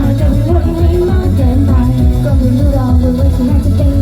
Don't be worried, we're not dead by Go through the door, we're waiting at the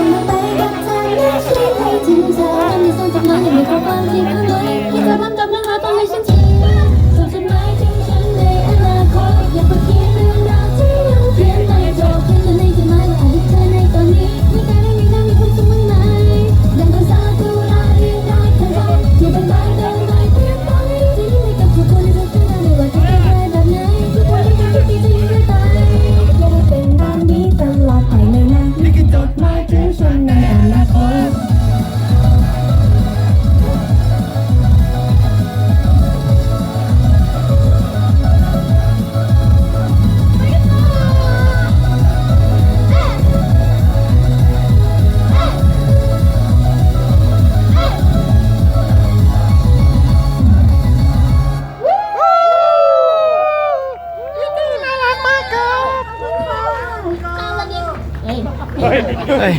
คนาไปกับเธอไม่ใช่ใครถึงเธอไม่สนจากน้องยังม่ขอความที่ข้างใน เฮ้ย